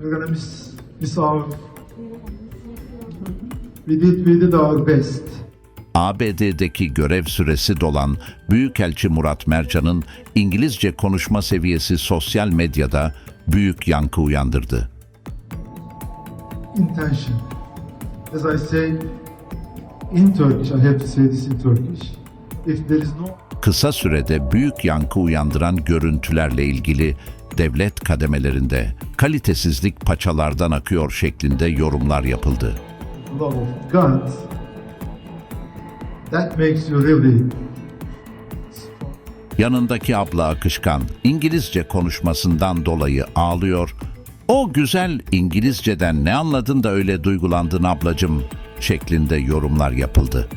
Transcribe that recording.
We're gonna miss, miss our. We did, we did our best. ABD'deki görev süresi dolan Büyükelçi Murat Mercan'ın İngilizce konuşma seviyesi sosyal medyada büyük yankı uyandırdı. Intention. As I say in Turkish, I have to say this in Turkish. If there is no Kısa sürede büyük yankı uyandıran görüntülerle ilgili devlet kademelerinde kalitesizlik paçalardan akıyor şeklinde yorumlar yapıldı. love of God, that makes you really Yanındaki abla akışkan İngilizce konuşmasından dolayı ağlıyor. O güzel İngilizceden ne anladın da öyle duygulandın ablacım şeklinde yorumlar yapıldı.